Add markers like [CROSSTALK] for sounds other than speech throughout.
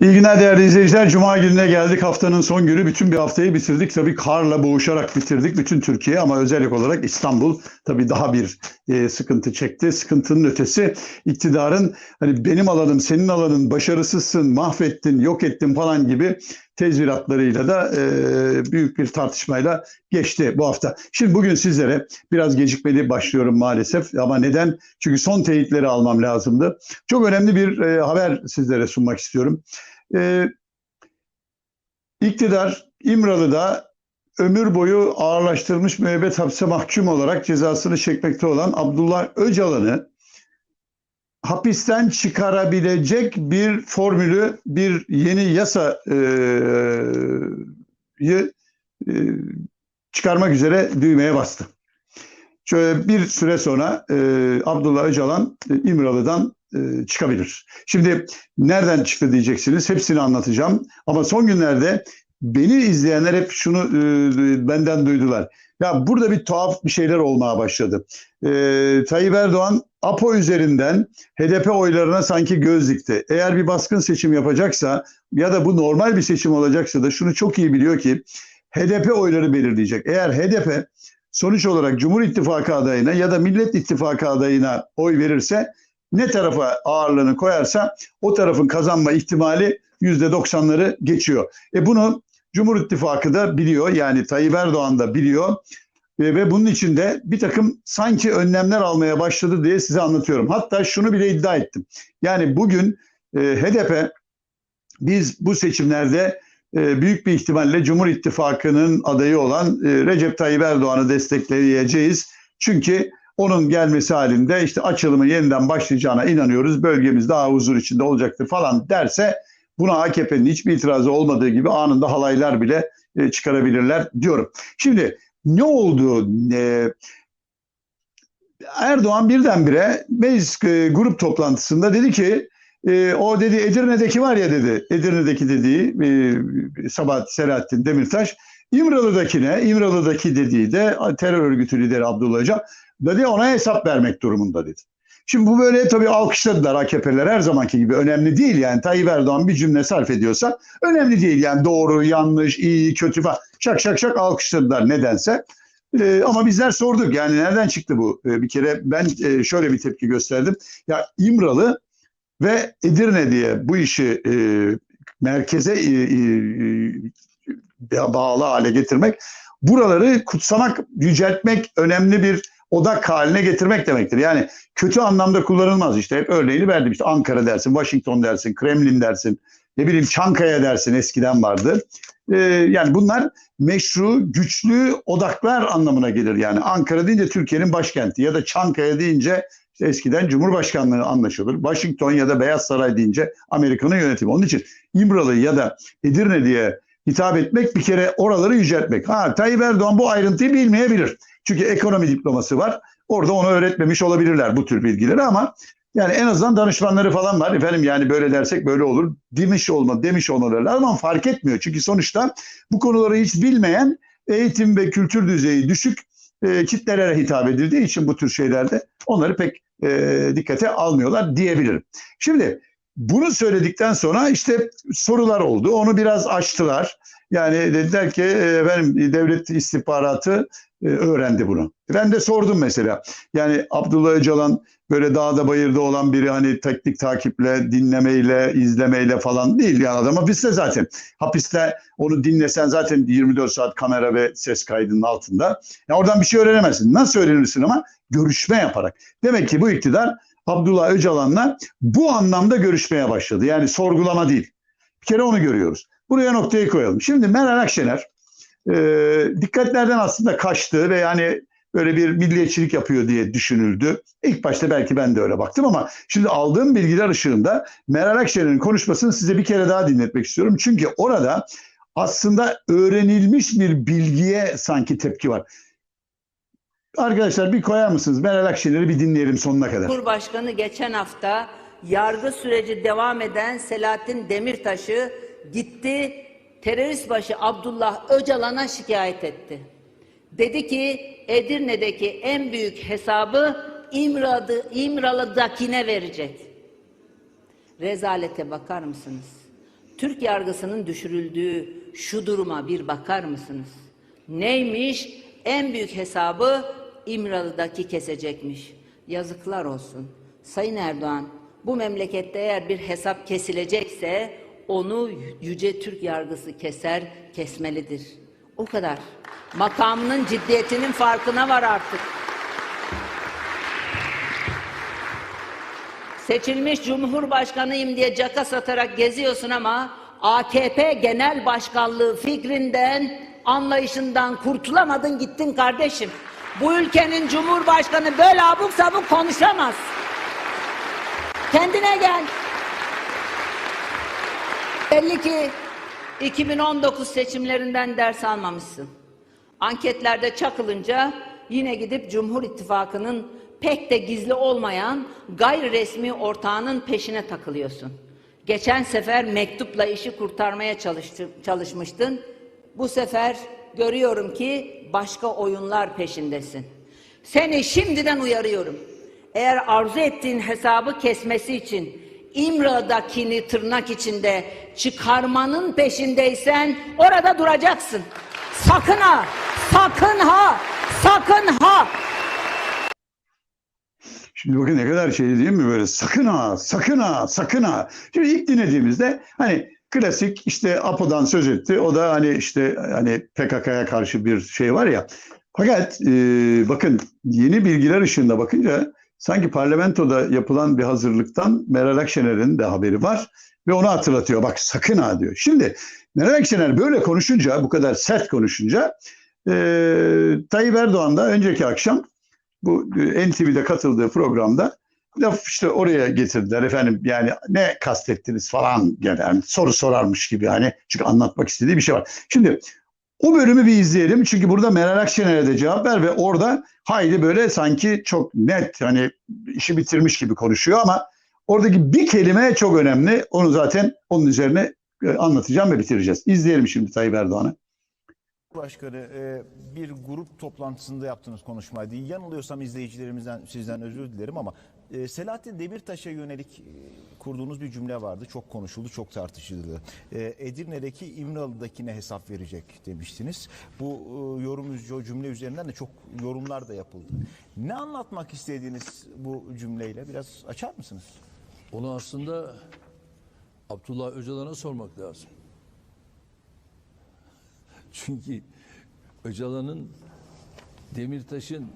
İyi günler değerli izleyiciler. Cuma gününe geldik. Haftanın son günü. Bütün bir haftayı bitirdik. Tabii karla boğuşarak bitirdik bütün Türkiye ama özellik olarak İstanbul tabii daha bir e, sıkıntı çekti. Sıkıntının ötesi iktidarın hani benim alanım, senin alanın, başarısızsın, mahvettin, yok ettin falan gibi tezviratlarıyla da e, büyük bir tartışmayla geçti bu hafta. Şimdi bugün sizlere biraz gecikmeli başlıyorum maalesef ama neden? Çünkü son teyitleri almam lazımdı. Çok önemli bir e, haber sizlere sunmak istiyorum. E, iktidar İmralı'da ömür boyu ağırlaştırılmış müebbet hapse mahkum olarak cezasını çekmekte olan Abdullah Öcalan'ı hapisten çıkarabilecek bir formülü, bir yeni yasayı e, çıkarmak üzere düğmeye bastı. Şöyle bir süre sonra e, Abdullah Öcalan e, İmralı'dan e, çıkabilir. Şimdi nereden çıktı diyeceksiniz. Hepsini anlatacağım. Ama son günlerde beni izleyenler hep şunu e, benden duydular. Ya burada bir tuhaf bir şeyler olmaya başladı. E, Tayyip Erdoğan APO üzerinden HDP oylarına sanki göz dikti. Eğer bir baskın seçim yapacaksa ya da bu normal bir seçim olacaksa da şunu çok iyi biliyor ki HDP oyları belirleyecek. Eğer HDP sonuç olarak Cumhur İttifakı adayına ya da Millet İttifakı adayına oy verirse ne tarafa ağırlığını koyarsa o tarafın kazanma ihtimali %90'ları geçiyor. E bunu Cumhur İttifakı da biliyor yani Tayyip Erdoğan da biliyor ve, ve bunun için de bir takım sanki önlemler almaya başladı diye size anlatıyorum. Hatta şunu bile iddia ettim. Yani bugün e, HDP biz bu seçimlerde e, büyük bir ihtimalle Cumhur İttifakı'nın adayı olan e, Recep Tayyip Erdoğan'ı destekleyeceğiz. Çünkü onun gelmesi halinde işte açılımı yeniden başlayacağına inanıyoruz. Bölgemiz daha huzur içinde olacaktır falan derse buna AKP'nin hiçbir itirazı olmadığı gibi anında halaylar bile e, çıkarabilirler diyorum. Şimdi ne oldu? E, Erdoğan birdenbire meclis grup toplantısında dedi ki e, o dedi Edirne'deki var ya dedi Edirne'deki dediği e, Sabahat Selahattin Demirtaş İmralı'dakine İmralı'daki dediği de terör örgütü lideri Abdullah Öcalan dedi ona hesap vermek durumunda dedi. Şimdi bu böyle tabii alkışladılar AKP'ler her zamanki gibi önemli değil yani Tayyip Erdoğan bir cümle sarf ediyorsa önemli değil yani doğru yanlış iyi kötü falan şak şak şak alkışladılar nedense. Ee, ama bizler sorduk yani nereden çıktı bu? Ee, bir kere ben e, şöyle bir tepki gösterdim. Ya İmralı ve Edirne diye bu işi e, merkeze e, e, bağlı hale getirmek, buraları kutsamak, yüceltmek önemli bir odak haline getirmek demektir. Yani kötü anlamda kullanılmaz işte. Hep örneğini verdim işte Ankara dersin, Washington dersin, Kremlin dersin, ne bileyim Çankaya dersin eskiden vardı. Ee, yani bunlar meşru, güçlü odaklar anlamına gelir. Yani Ankara deyince Türkiye'nin başkenti ya da Çankaya deyince işte eskiden Cumhurbaşkanlığı anlaşılır. Washington ya da Beyaz Saray deyince Amerika'nın yönetimi. Onun için İmralı ya da Edirne diye hitap etmek bir kere oraları yüceltmek. Ha Tayyip Erdoğan bu ayrıntıyı bilmeyebilir. Çünkü ekonomi diploması var. Orada onu öğretmemiş olabilirler bu tür bilgileri ama yani en azından danışmanları falan var. Efendim yani böyle dersek böyle olur. Demiş olma, demiş olmaları lazım ama fark etmiyor. Çünkü sonuçta bu konuları hiç bilmeyen eğitim ve kültür düzeyi düşük e, kitlelere hitap edildiği için bu tür şeylerde onları pek e, dikkate almıyorlar diyebilirim. Şimdi bunu söyledikten sonra işte sorular oldu. Onu biraz açtılar. Yani dediler ki efendim devlet istihbaratı e, öğrendi bunu. Ben de sordum mesela. Yani Abdullah Öcalan böyle dağda bayırda olan biri hani teknik takiple, dinlemeyle, izlemeyle falan değil yani adam hapiste zaten. Hapiste onu dinlesen zaten 24 saat kamera ve ses kaydının altında. Ya oradan bir şey öğrenemezsin. Nasıl öğrenirsin ama? Görüşme yaparak. Demek ki bu iktidar Abdullah Öcalan'la bu anlamda görüşmeye başladı. Yani sorgulama değil. Bir kere onu görüyoruz. Buraya noktayı koyalım. Şimdi Meral Akşener e, dikkatlerden aslında kaçtı ve yani böyle bir milliyetçilik yapıyor diye düşünüldü. İlk başta belki ben de öyle baktım ama şimdi aldığım bilgiler ışığında Meral Akşener'in konuşmasını size bir kere daha dinletmek istiyorum. Çünkü orada aslında öğrenilmiş bir bilgiye sanki tepki var. Arkadaşlar bir koyar mısınız? Meral Akşener'i bir dinleyelim sonuna kadar. Cumhurbaşkanı geçen hafta yargı süreci devam eden Selahattin Demirtaş'ı gitti terörist başı Abdullah Öcalan'a şikayet etti. Dedi ki Edirne'deki en büyük hesabı İmralı, İmralı'dakine verecek. Rezalete bakar mısınız? Türk yargısının düşürüldüğü şu duruma bir bakar mısınız? Neymiş? En büyük hesabı İmralı'daki kesecekmiş. Yazıklar olsun. Sayın Erdoğan, bu memlekette eğer bir hesap kesilecekse onu yüce Türk yargısı keser, kesmelidir. O kadar. Makamının ciddiyetinin farkına var artık. Seçilmiş Cumhurbaşkanıyım diye caka satarak geziyorsun ama AKP genel başkanlığı fikrinden, anlayışından kurtulamadın gittin kardeşim. Bu ülkenin Cumhurbaşkanı böyle abuk sabuk konuşamaz. Kendine gel. Belli ki 2019 seçimlerinden ders almamışsın. Anketlerde çakılınca yine gidip Cumhur İttifakı'nın pek de gizli olmayan gayri resmi ortağının peşine takılıyorsun. Geçen sefer mektupla işi kurtarmaya çalışmıştın. Bu sefer görüyorum ki başka oyunlar peşindesin. Seni şimdiden uyarıyorum. Eğer arzu ettiğin hesabı kesmesi için İmra'dakini tırnak içinde çıkarmanın peşindeysen orada duracaksın. Sakın ha, sakın ha, sakın ha. Şimdi bakın ne kadar şey değil mi böyle sakın ha, sakın ha, sakın ha. Şimdi ilk dinlediğimizde hani klasik işte Apo'dan söz etti. O da hani işte hani PKK'ya karşı bir şey var ya. Fakat e, bakın yeni bilgiler ışığında bakınca sanki parlamentoda yapılan bir hazırlıktan Meral Akşener'in de haberi var ve onu hatırlatıyor. Bak sakın ha diyor. Şimdi Meral Akşener böyle konuşunca, bu kadar sert konuşunca e, Tayyip Erdoğan da önceki akşam bu e, NTV'de katıldığı programda laf işte oraya getirdiler efendim yani ne kastettiniz falan yani, yani soru sorarmış gibi hani çünkü anlatmak istediği bir şey var. Şimdi o bölümü bir izleyelim çünkü burada Meral Akşener'e de cevap ver ve orada Haydi böyle sanki çok net hani işi bitirmiş gibi konuşuyor ama oradaki bir kelime çok önemli. Onu zaten onun üzerine e, anlatacağım ve bitireceğiz. İzleyelim şimdi Tayyip Erdoğan'ı. Başkanı e, bir grup toplantısında yaptığınız konuşmaydı. Yanılıyorsam izleyicilerimizden sizden özür dilerim ama e, Selahattin Demirtaş'a yönelik e, kurduğunuz bir cümle vardı. Çok konuşuldu, çok tartışıldı. E, Edirne'deki İmralı'dakine hesap verecek demiştiniz. Bu e, yorum o cümle üzerinden de çok yorumlar da yapıldı. Ne anlatmak istediğiniz bu cümleyle biraz açar mısınız? Onu aslında Abdullah Öcalan'a sormak lazım. Çünkü Öcalan'ın Demirtaş'ın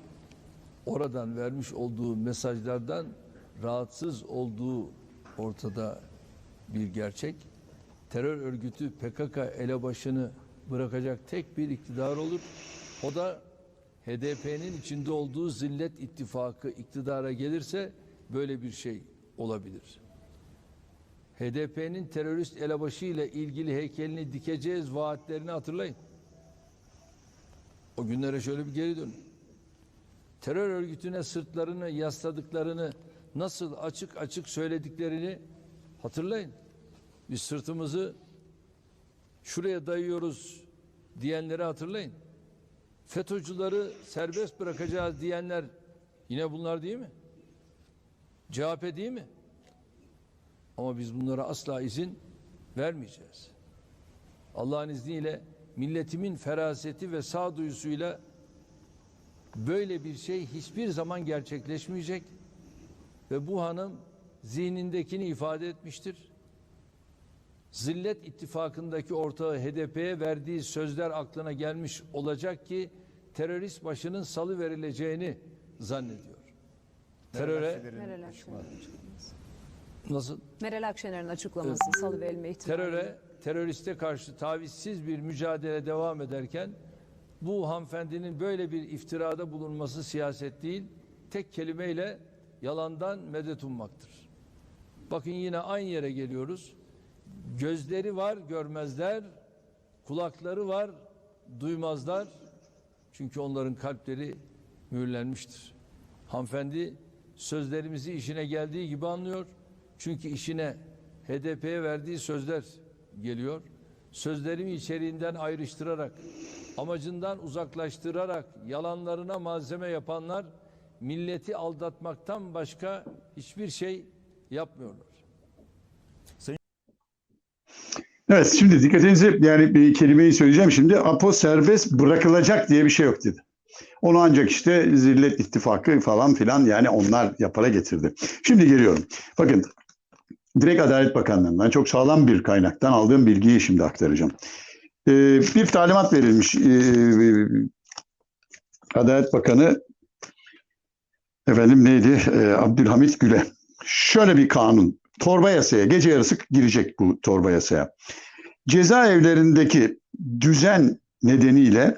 oradan vermiş olduğu mesajlardan rahatsız olduğu ortada bir gerçek. Terör örgütü PKK elebaşını bırakacak tek bir iktidar olur. O da HDP'nin içinde olduğu zillet ittifakı iktidara gelirse böyle bir şey olabilir. HDP'nin terörist elebaşı ile ilgili heykelini dikeceğiz vaatlerini hatırlayın. O günlere şöyle bir geri dönün. Terör örgütüne sırtlarını yasladıklarını nasıl açık açık söylediklerini hatırlayın. Biz sırtımızı şuraya dayıyoruz diyenleri hatırlayın. FETÖ'cüleri serbest bırakacağız diyenler yine bunlar değil mi? CHP değil mi? Ama biz bunlara asla izin vermeyeceğiz. Allah'ın izniyle milletimin feraseti ve sağduyusuyla böyle bir şey hiçbir zaman gerçekleşmeyecek ve bu hanım zihnindekini ifade etmiştir. Zillet ittifakındaki ortağı HDP'ye verdiği sözler aklına gelmiş olacak ki terörist başının salı verileceğini zannediyor. Teröre Meral nasıl? Meral Akşener'in açıklaması salı verilme ihtimali. teröre, teröriste karşı tavizsiz bir mücadele devam ederken bu hanımefendinin böyle bir iftirada bulunması siyaset değil, tek kelimeyle yalandan medet ummaktır. Bakın yine aynı yere geliyoruz. Gözleri var görmezler, kulakları var duymazlar. Çünkü onların kalpleri mühürlenmiştir. Hanımefendi sözlerimizi işine geldiği gibi anlıyor. Çünkü işine HDP'ye verdiği sözler geliyor. Sözlerimi içeriğinden ayrıştırarak, amacından uzaklaştırarak yalanlarına malzeme yapanlar milleti aldatmaktan başka hiçbir şey yapmıyorlar. Evet şimdi dikkatinizi yani bir kelimeyi söyleyeceğim şimdi. Apo serbest bırakılacak diye bir şey yok dedi. Onu ancak işte Zillet İttifakı falan filan yani onlar yapara getirdi. Şimdi geliyorum. Bakın direkt Adalet Bakanlığı'ndan çok sağlam bir kaynaktan aldığım bilgiyi şimdi aktaracağım. Ee, bir talimat verilmiş. Ee, Adalet Bakanı efendim neydi? Ee, Abdülhamit Gül'e. Şöyle bir kanun. Torba yasaya, gece yarısı girecek bu torba yasaya. Cezaevlerindeki düzen nedeniyle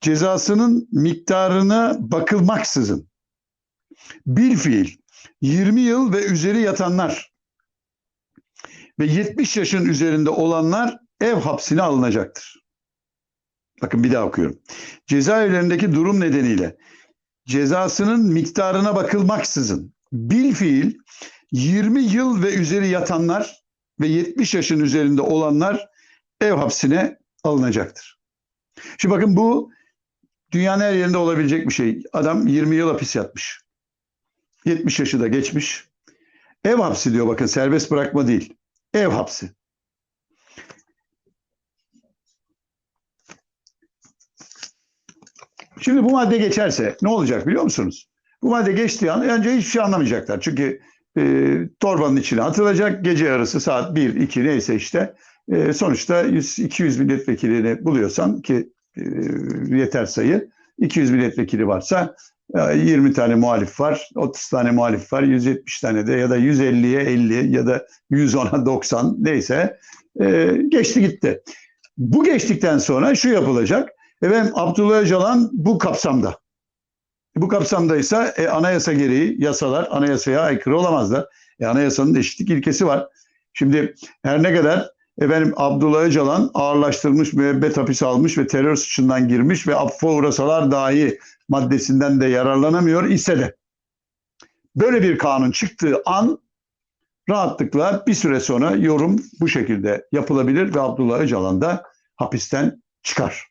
cezasının miktarına bakılmaksızın bil fiil 20 yıl ve üzeri yatanlar ve 70 yaşın üzerinde olanlar ev hapsine alınacaktır. Bakın bir daha okuyorum. Cezaevlerindeki durum nedeniyle cezasının miktarına bakılmaksızın bil fiil 20 yıl ve üzeri yatanlar ve 70 yaşın üzerinde olanlar ev hapsine alınacaktır. Şimdi bakın bu dünyanın her yerinde olabilecek bir şey. Adam 20 yıl hapis yatmış. 70 yaşı da geçmiş. Ev hapsi diyor bakın serbest bırakma değil. Ev hapsi. Şimdi bu madde geçerse ne olacak biliyor musunuz? Bu madde geçtiği an önce hiçbir şey anlamayacaklar. Çünkü e, torbanın içine atılacak gece yarısı saat 1, 2 neyse işte e, sonuçta 100, 200 milletvekilini buluyorsan ki e, yeter sayı 200 milletvekili varsa e, 20 tane muhalif var, 30 tane muhalif var, 170 tane de ya da 150'ye 50 ya da 110'a 90 neyse e, geçti gitti. Bu geçtikten sonra şu yapılacak. Efendim Abdullah Öcalan bu kapsamda. Bu kapsamdaysa e, anayasa gereği yasalar anayasaya aykırı olamazlar. E, anayasanın eşitlik ilkesi var. Şimdi her ne kadar efendim Abdullah Öcalan ağırlaştırılmış müebbet hapis almış ve terör suçundan girmiş ve affa uğrasalar dahi maddesinden de yararlanamıyor ise de böyle bir kanun çıktığı an rahatlıkla bir süre sonra yorum bu şekilde yapılabilir ve Abdullah Öcalan da hapisten çıkar.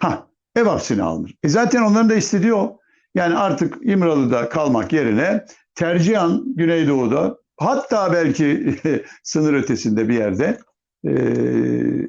Ha, ev hapsine alınır. E zaten onların da istediği o. Yani artık İmralı'da kalmak yerine tercihan Güneydoğu'da hatta belki [LAUGHS] sınır ötesinde bir yerde e,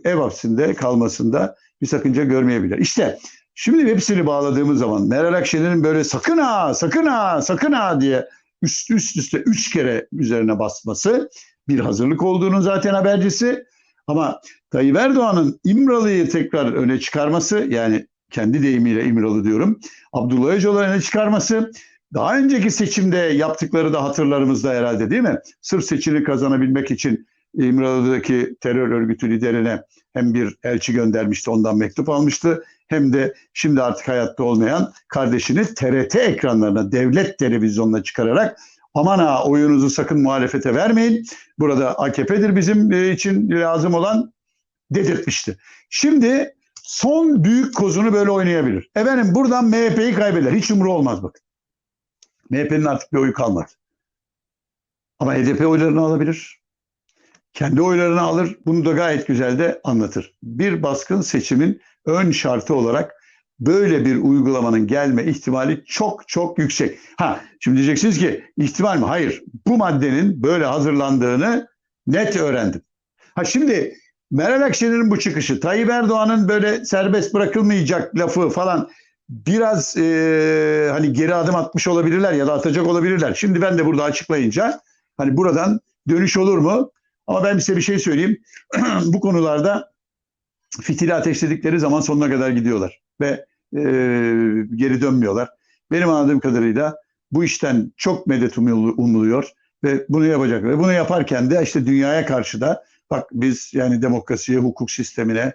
ev hapsinde kalmasında bir sakınca görmeyebilir. İşte şimdi hepsini bağladığımız zaman Meral Akşener'in böyle sakın ha sakın ha sakın ha diye üst, üst üste üç kere üzerine basması bir hazırlık olduğunun zaten habercisi. Ama Tayyip Erdoğan'ın İmralı'yı tekrar öne çıkarması yani kendi deyimiyle İmralı diyorum. Abdullah Öcalan'ı öne çıkarması daha önceki seçimde yaptıkları da hatırlarımızda herhalde değil mi? Sırf seçimi kazanabilmek için İmralı'daki terör örgütü liderine hem bir elçi göndermişti ondan mektup almıştı hem de şimdi artık hayatta olmayan kardeşini TRT ekranlarına devlet televizyonuna çıkararak aman ha oyunuzu sakın muhalefete vermeyin. Burada AKP'dir bizim için lazım olan dedirtmişti. Şimdi son büyük kozunu böyle oynayabilir. Efendim buradan MHP'yi kaybeder. Hiç umru olmaz bakın. MHP'nin artık bir oyu kalmadı. Ama HDP oylarını alabilir. Kendi oylarını alır. Bunu da gayet güzel de anlatır. Bir baskın seçimin ön şartı olarak böyle bir uygulamanın gelme ihtimali çok çok yüksek. Ha şimdi diyeceksiniz ki ihtimal mi? Hayır. Bu maddenin böyle hazırlandığını net öğrendim. Ha şimdi Meral Akşener'in bu çıkışı, Tayyip Erdoğan'ın böyle serbest bırakılmayacak lafı falan biraz e, hani geri adım atmış olabilirler ya da atacak olabilirler. Şimdi ben de burada açıklayınca hani buradan dönüş olur mu? Ama ben size bir şey söyleyeyim. [CLEARS THROAT] bu konularda fitili ateşledikleri zaman sonuna kadar gidiyorlar ve e, geri dönmüyorlar. Benim anladığım kadarıyla bu işten çok medet umuluyor ve bunu yapacak. Ve bunu yaparken de işte dünyaya karşı da bak biz yani demokrasiye, hukuk sistemine,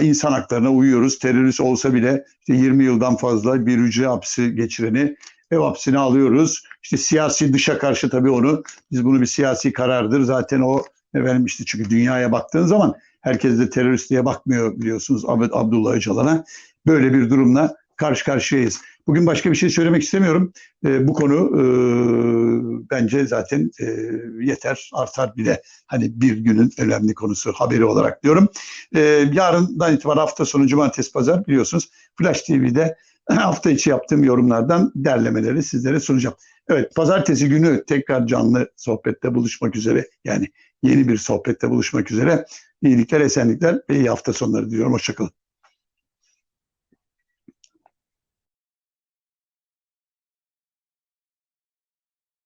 insan haklarına uyuyoruz. Terörist olsa bile işte 20 yıldan fazla bir hücre hapsi geçireni ev hapsine alıyoruz. İşte siyasi dışa karşı tabii onu biz bunu bir siyasi karardır. Zaten o efendim işte çünkü dünyaya baktığın zaman herkes de terörist diye bakmıyor biliyorsunuz Abd Abdullah Öcalan'a. Böyle bir durumla karşı karşıyayız. Bugün başka bir şey söylemek istemiyorum. E, bu konu e, bence zaten e, yeter, artar bile. Hani bir günün önemli konusu haberi olarak diyorum. E, yarından itibaren hafta sonu cumartesi pazar biliyorsunuz Flash TV'de [CLEARS THROAT] hafta içi yaptığım yorumlardan derlemeleri sizlere sunacağım. Evet pazartesi günü tekrar canlı sohbette buluşmak üzere. Yani yeni bir sohbette buluşmak üzere. İyilikler, esenlikler ve iyi hafta sonları diliyorum. Hoşçakalın.